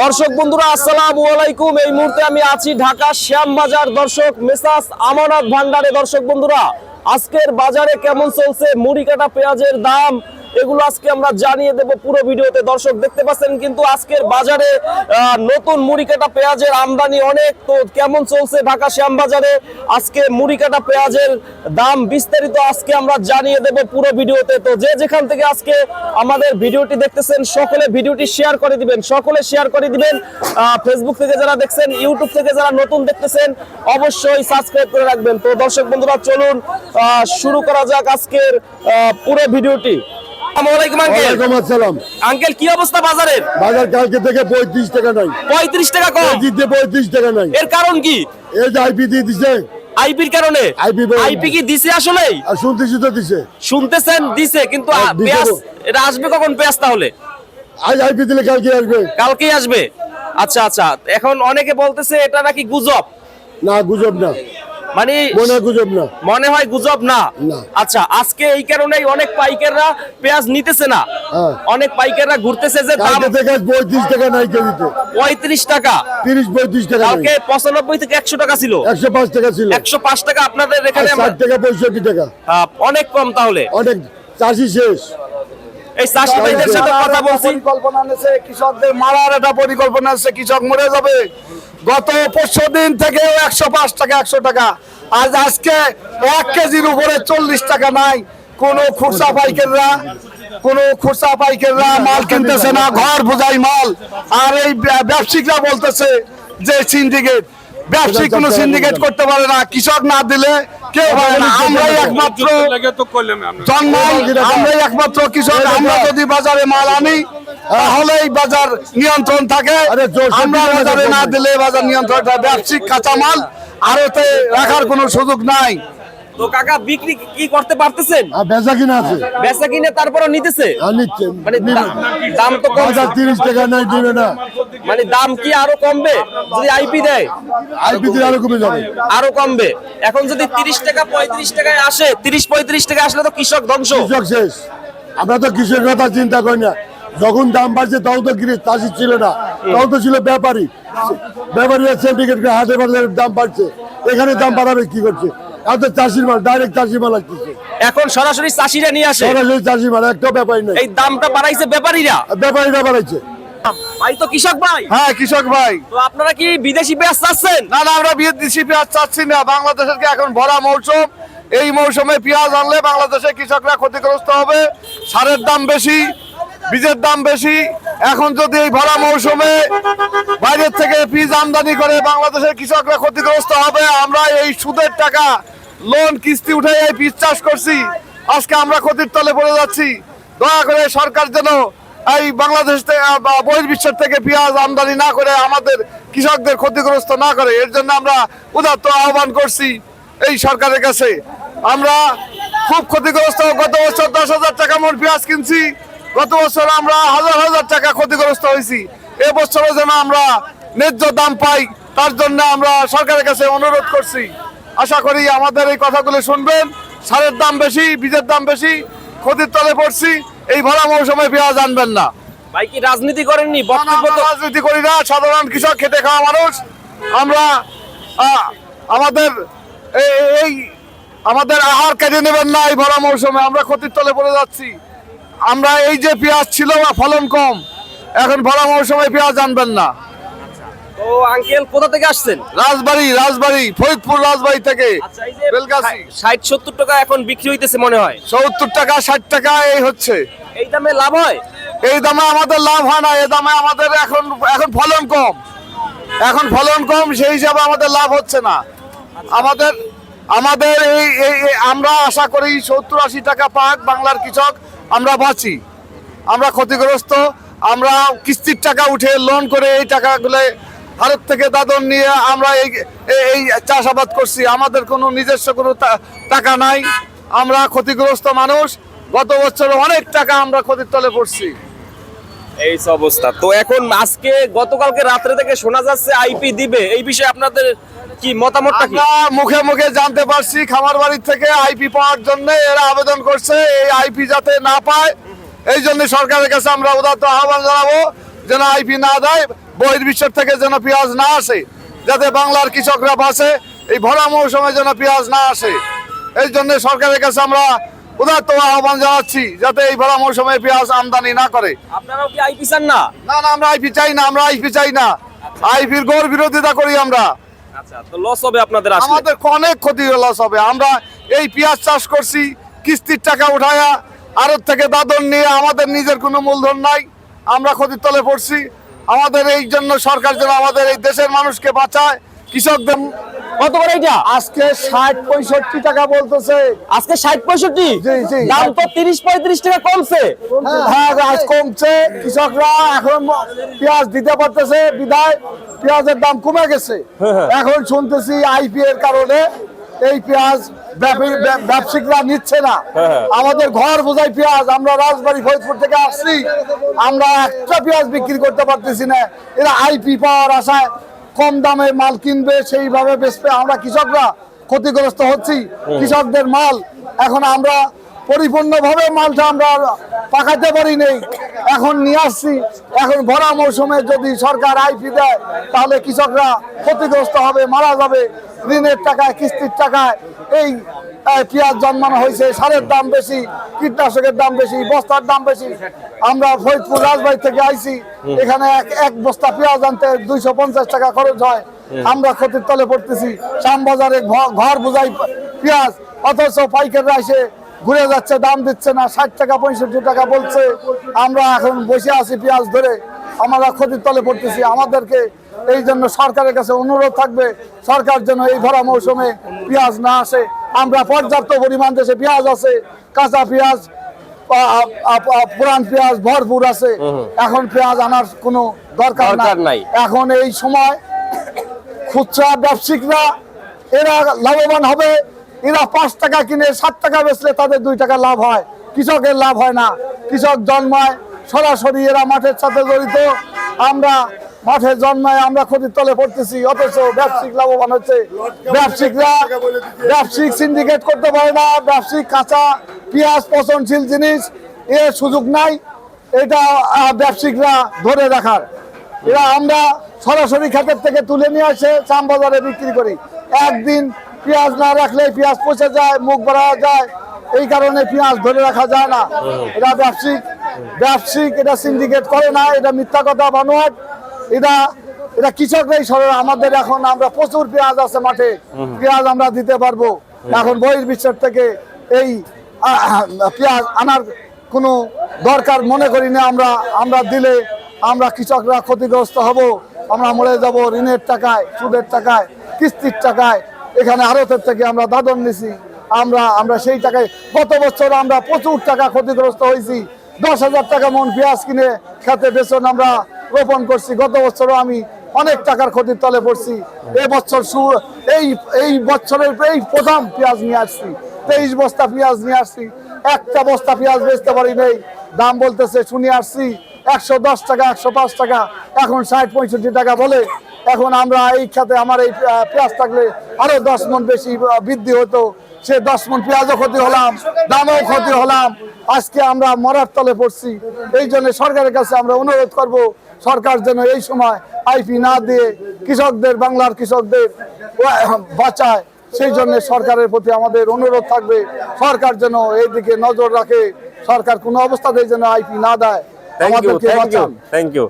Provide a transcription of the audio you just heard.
দর্শক বন্ধুরা, আসসালামু আলাইকুম। এই মুহূর্তে আমি আছি ঢাকা শ্যামবাজার। দর্শক, মেসাস আমানত ভান্ডারে। দর্শক বন্ধুরা, আজকের বাজারে কেমন চলছে? মুড়ি কাটা পেঁয়াজের দাম এগুলো আজকে আমরা জানিয়ে দেব পুরো ভিডিওতে। দর্শক, দেখতে পাচ্ছেন কিন্তু আজকের বাজারে নতুন মুড়ি কাটা পেঁয়াজের আমদানি অনেক। তো কেমন চলছে ঢাকা শ্যামবাজারে? আজকে মুড়ি কাটা পেঁয়াজের দাম বিস্তারিত আজকে আমরা জানিয়ে দেব পুরো ভিডিওতে। তো যে যেখান থেকে আজকে আমাদের ভিডিওটি দেখতেছেন, সকলে ভিডিওটি শেয়ার করে দিবেন, সকলে শেয়ার করে দিবেন। ফেসবুক থেকে যারা দেখছেন ইউটিউব থেকে যারা নতুন দেখতেছেন, অবশ্যই সাবস্ক্রাইব করে রাখবেন। তো দর্শক বন্ধুরা, চলুন শুরু করা যাক আজকের পুরো ভিডিওটি। আসসালামু আঙ্কেল। আসসালাম। আঙ্কেল কি অবস্থা বাজারের? বাজার কালকে থেকে পঁয়ত্রিশ টাকা নাই। পঁয়ত্রিশ টাকা কম। কেজিতে পঁয়ত্রিশ টাকা নাই। এর কারণ কি? এই যে আইপি দিয়ে দিছে। আইপির কারণে? আইপি কি দিছে আসলেই? শুনতেছি তো দিছে। শুনতেছেন দিছে কিন্তু পেঁয়াজ এটা আসবে কখন পেঁয়াজ তাহলে? আজ আইপি দিলে কালকে আসবে। কালকেই আসবে। আচ্ছা আচ্ছা। এখন অনেকে বলতেছে এটা নাকি গুজব। না গুজব না। মানে মনে গুজব না। মনে হয় গুজব না। আচ্ছা আজকে এই কারণেই অনেক পাইকাররা পেঁয়াজ নিতেছে না। হ্যাঁ। অনেক পাইকাররা ঘুরতেছে যে দাম পঁয়ত্রিশ টাকা নাই কেজিতে। পঁয়ত্রিশ টাকা। তিরিশ পঁয়ত্রিশ টাকা কালকে পঁচানব্বই থেকে একশো টাকা ছিল। একশো পাঁচ টাকা ছিল। একশো পাঁচ টাকা আপনাদের এখানে ষাট টাকা পঁয়ষট্টি টাকা। অনেক কম তাহলে। অনেক চাষি শেষ। এই চাষি ভাইদের সাথে কথা বলছি। পরিকল্পনা নিয়েছে কৃষকদের মারার একটা পরিকল্পনা আছে কৃষক মরে যাবে। গত পরশু দিন থেকে একশো পাঁচ টাকা একশো টাকা। আজ আজকে এক কেজির উপরে চল্লিশ টাকা নাই। কোন খুচরা পাইকাররা কোন খুচরা পাইকাররা মাল কিনতেছে না ঘর বোঝাই মাল। আর এই ব্যবসায়িকরা বলতেছে যে সিন্ডিকেট ব্যবসায়িক কোনো সিন্ডিকেট করতে পারে না। কৃষক না দিলে কেউ পারে না আমরাই একমাত্র জন্মাই আমরাই একমাত্র কৃষক আমরা যদি বাজারে মাল আনি হলেই বাজার নিয়ন্ত্রণ থাকে। আমরা বাজারে না দিলে। বাজার নিয়ন্ত্রণ। ব্যবসায়িক কাঁচামাল আরতে রাখার কোনো সুযোগ নাই। তো কাকা বিক্রি কি করতে পারতেছেন? বেচা কিনা আছে। বেচা কিনে তারপরে নিতেছে? নিচ্ছে। মানে দাম তো কম তিরিশ টাকা নাই দিবে না। মানে দাম কি আরও কমবে? যদি আইপি দেয়? আইপি দিলে আরও কমে যাবে। আরও কমবে। এখন যদি তিরিশ টাকা পঁয়ত্রিশ টাকায় আসে তিরিশ পঁয়ত্রিশ টাকা আসলে তো কৃষক ধ্বংস। কৃষক শেষ। আমরা তো কৃষকের কথা চিন্তা করি না। যখন দাম বাড়ছে তখন তো গৃহ চাষি ছিল না। তখন তো ছিল ব্যাপারী। সিন্ডিকেট করে হাটে বাজারের দাম বাড়ছে। এখানে দাম বাড়াবে কি করছে? এখন তো চাষির মাল ডাইরেক্ট চাষি মাল লাগতেছে এখন সরাসরি চাষিরা নিয়ে আসে। সরাসরি চাষি মাল একটা ব্যাপারী নেই। এই দামটা বাড়াইছে ব্যাপারীরা। ব্যাপারীরা বাড়াইছে। ভাই তো কৃষক ভাই। হ্যাঁ কৃষক ভাই। তো আপনারা কি বিদেশি পেঁয়াজ চাচ্ছেন? না না আমরা বিদেশি পেঁয়াজ চাচ্ছি না। বাংলাদেশের কি এখন ভরা মৌসুম? এই মৌসুমে পেঁয়াজ আনলে বাংলাদেশের কৃষকরা ক্ষতিগ্রস্ত হবে। সারের দাম বেশি বীজের দাম বেশি। এখন যদি এই ভরা মৌসুমে বাইরের থেকে বীজ আমদানি করে বাংলাদেশের কৃষকরা ক্ষতিগ্রস্ত হবে আমরা এই সুদের টাকা লোন কিস্তি উঠে এই বীজ চাষ করছি। আজকে আমরা ক্ষতির তলে পড়ে যাচ্ছি। দয়া করে সরকার যেন এই বাংলাদেশ থেকে বহির্বিশ্বের থেকে পেঁয়াজ আমদানি না করে আমাদের কৃষকদের ক্ষতিগ্রস্ত না করে, এর জন্য আমরা উদাত্ত আহ্বান করছি এই সরকারের কাছে। আমরা খুব ক্ষতিগ্রস্ত, গত বছর দশ হাজার টাকা মোট পেঁয়াজ কিনছি। গত বছর আমরা হাজার হাজার টাকা ক্ষতিগ্রস্ত হয়েছি। এবছরও যেন আমরা ন্যায্য দাম পাই, তার জন্য আমরা সরকারের কাছে অনুরোধ করছি। আশা করি আমাদের এই কথাগুলো শুনবেন। সারের দাম বেশি বীজের দাম বেশি ক্ষতির তলে পড়ছি এই ভরা মৌসুমে পেঁয়াজ আনবেন না। ভাই কি রাজনীতি করেননি? রাজনীতি করি না সাধারণ কৃষক খেটে খাওয়া মানুষ। আমরা আমাদের এই- আমাদের আহার কেটে নেবেন না এই ভরা মৌসুমে আমরা ক্ষতির তলে পড়ে যাচ্ছি। আমরা এই যে পেঁয়াজ ছিল না ফলন কম এখন ভরা মৌসুমে পেঁয়াজ আনবেন না। তো আঙ্কেল কোথা থেকে আসছেন? রাজবাড়ি রাজবাড়ি ফরিদপুর রাজবাড়ি থেকে। আচ্ছা বেলগাছি। ষাট সত্তর টাকা এখন বিক্রি হইতেছে মনে হয়। সত্তর টাকা ষাট টাকা এই হচ্ছে। এই দামে লাভ হয়? এই দামে আমাদের লাভ হয় না এই দামে আমাদের এখন এখন ফলন কম। এখন ফলন কম সেই হিসাবে আমাদের লাভ হচ্ছে না। আমাদের আমাদের এই এই এই- আমরা আশা করি সত্তর আশি টাকা পাক বাংলার কৃষক আমরা বাঁচি। আমরা ক্ষতিগ্রস্ত আমরা কিস্তির টাকা উঠে লোন করে এই টাকাগুলো ভারত থেকে দাদন নিয়ে আমরা এই এই- চাষাবাদ করছি। আমাদের কোনো নিজস্ব কোনো টাকা নাই। আমরা ক্ষতিগ্রস্ত মানুষ। গত বছর অনেক টাকা আমরা ক্ষতির তলে পড়ছি। এই অবস্থা। তো এখন আজকে গতকালকে রাত্রে থেকে শোনা যাচ্ছে আইপি দিবে। এই বিষয়ে আপনাদের কি মতামতটা কি? মুখে মুখে জানতে পারছি খামার বাড়ির থেকে আইপি পাওয়ার জন্য এরা আবেদন করছে এই আইপি যাতে না পায়। এই জন্য সরকারের কাছে আমরা উদাত্ত আহ্বান জানাব যেন আইপি না দেয়। বহির্বিশ্বের থেকে যেন পেঁয়াজ না আসে যাতে বাংলার কৃষকরা বাঁচে এই ভরা মৌসুমে যেন পেঁয়াজ না আসে। এই জন্য সরকারের কাছে আমরা উদাত্ত আহ্বান জানাচ্ছি যাতে এই ভরা মৌসুমে পেঁয়াজ আমদানি না করে। আপনারাও কি আইপি চান না? না না আমরা আইপি চাই না আমরা আইপি চাই না। আইপির গড় বিরোধিতা করি আমরা। আচ্ছা তো লস হবে আপনাদের আসলে? আমাদের অনেক ক্ষতি লস হবে। আমরা এই পেঁয়াজ চাষ করছি কিস্তির টাকা উঠায়া আড়ত থেকে দাদন নিয়ে আমাদের নিজের কোনো মূলধন নাই। আমরা ক্ষতির তলে পড়ছি। আমাদের এই জন্য সরকার যেন আমাদের এই দেশের মানুষকে বাঁচায়। কৃষকদের কত করে এটা আজকে ষাট পঁয়ষট্টি টাকা বলতেছে। আজকে ষাট পঁয়ষট্টি। দাম তো তিরিশ পঁয়ত্রিশ টাকা কমছে। হ্যাঁ আজ কমছে। কৃষকরা এখন পেঁয়াজ দিতে পারতেছে বিদায়। পেঁয়াজের দাম কমে গেছে। এখন শুনতেছি আইপি এর কারণে এই পেঁয়াজ ব্যবসায়িকরা নিচ্ছে না। আমাদের ঘর বোঝাই পেঁয়াজ আমরা রাজবাড়ি ফরিদপুর থেকে আসছি। আমরা একটা পেঁয়াজ বিক্রি করতে পারতেছি না। এরা আইপি পাওয়ার আশায় কম দামে মাল কিনবে সেইভাবে বেচবে। আমরা কৃষকরা ক্ষতিগ্রস্ত হচ্ছি। কৃষকদের মাল। এখন আমরা পরিপূর্ণভাবে মালটা আমরা পাকাতে পারি নেই এখন নিয়ে আসছি। এখন ভরা মৌসুমে যদি সরকার আইপি দেয় তাহলে কৃষকরা ক্ষতিগ্রস্ত হবে মারা যাবে। ঋণের টাকায় কিস্তির টাকায়। এই পেঁয়াজ জন্মানো হয়েছে সারের দাম বেশি কীটনাশকের দাম বেশি বস্তার দাম বেশি। আমরা ফরিদপুর রাজবাড়ি থেকে আইছি। এখানে এক এক বস্তা পেঁয়াজ আনতে দুইশো পঞ্চাশ টাকা খরচ হয়। আমরা ক্ষতির তলে পড়তেছি। শ্যামবাজারে ঘর বোঝাই পেঁয়াজ অথচ পাইকাররা এসে ঘুরে যাচ্ছে দাম দিচ্ছে না ষাট টাকা পঁয়ষট্টি টাকা বলছে। আমরা এখন বসে আছি পেঁয়াজ ধরে আমরা ক্ষতির তলে পড়তেছি। আমাদেরকে এই জন্য সরকারের কাছে অনুরোধ থাকবে সরকার যেন এই ভরা মৌসুমে পেঁয়াজ না আসে। আমরা পর্যাপ্ত পরিমাণ দেশে পেঁয়াজ আছে কাঁচা পেঁয়াজ পুরান পেঁয়াজ ভরপুর আছে। এখন পেঁয়াজ আনার কোনো দরকার। নাই। এখন এই সময় খুচরা ব্যবসায়িকরা এরা লাভবান হবে। এরা পাঁচ টাকা কিনে, সাত টাকা বেচলে তাদের দুই টাকা লাভ হয়। কৃষকের লাভ হয় না। কৃষক জন্মায়, সরাসরি এরা মাঠের সাথে জড়িত। আমরা মাঠে জন্মায় আমরা ক্ষতির তলে পড়তেছি, অথচ ব্যবসায়িক লাভবান হচ্ছে। ব্যবসায়িকরা, ব্যবসায়িক সিন্ডিকেট করতে পারে না। ব্যবসায়িক কাঁচা, পেঁয়াজ, পচনশীল জিনিস এর সুযোগ নাই। এটা ব্যবসায়িকরা ধরে রাখার। এরা আমরা সরাসরি ক্ষেতের থেকে তুলে নিয়ে আসে চাম বাজারে বিক্রি করি। একদিন পেঁয়াজ না রাখলে পেঁয়াজ পচে যায়, মুখ বাড়া যায়। এই কারণে পেঁয়াজ ধরে রাখা যায় না। এটা ব্যবসায়িক ব্যবসায়িক, এটা সিন্ডিকেট করে না, এটা মিথ্যা কথা বানোয়াট এটা এটা কৃষকরাই সরে, আমাদের এখন আমরা প্রচুর পেঁয়াজ আছে মাঠে। পেঁয়াজ আমরা দিতে পারব। এখন বহির্বিশ্বের থেকে এই পেঁয়াজ আনার কোনো দরকার মনে করি না আমরা। আমরা দিলে আমরা কৃষকরা ক্ষতিগ্রস্ত হব। আমরা মরে যাব ঋণের টাকায়, সুদের টাকায়, কিস্তির টাকায়। এখানে আড়তের থেকে আমরা দাদন নিছি। আমরা আমরা সেই টাকায় গত বছর আমরা প্রচুর টাকা ক্ষতিগ্রস্ত হয়েছি। দশ হাজার টাকা মন পেঁয়াজ কিনে খেতে বেতন আমরা রোপণ করছি। গত বছরও আমি অনেক টাকার ক্ষতির তলে পড়ছি। এবছর সু- এই এই বছরের এই প্রথম পেঁয়াজ নিয়ে আসছি। তেইশ বস্তা পেঁয়াজ নিয়ে আসছি। একটা বস্তা পেঁয়াজ বেচতে পারি নেই। দাম বলতেছে শুনে আসছি, একশো দশ টাকা, একশো পাঁচ টাকা। এখন ষাট পঁয়ষট্টি টাকা বলে এখন আমরা এই খাতে আমার এই পেঁয়াজ থাকলে আরও দশ মন বেশি বৃদ্ধি হতো। সে দশ মন পেঁয়াজও ক্ষতি হলাম দামও ক্ষতি হলাম। আজকে আমরা মরার তলে পড়ছি। এই জন্য সরকারের কাছে আমরা অনুরোধ করব সরকার যেন এই সময় আইপি না দিয়ে কৃষকদের বাংলার কৃষকদের বাঁচায়। সেই জন্য সরকারের প্রতি আমাদের অনুরোধ থাকবে সরকার যেন এইদিকে নজর রাখে। সরকার কোনো অবস্থাতেই যেন আইপি না দেয়। থ্যাংক ইউ আমাদেরকে বাঁচান। Thank you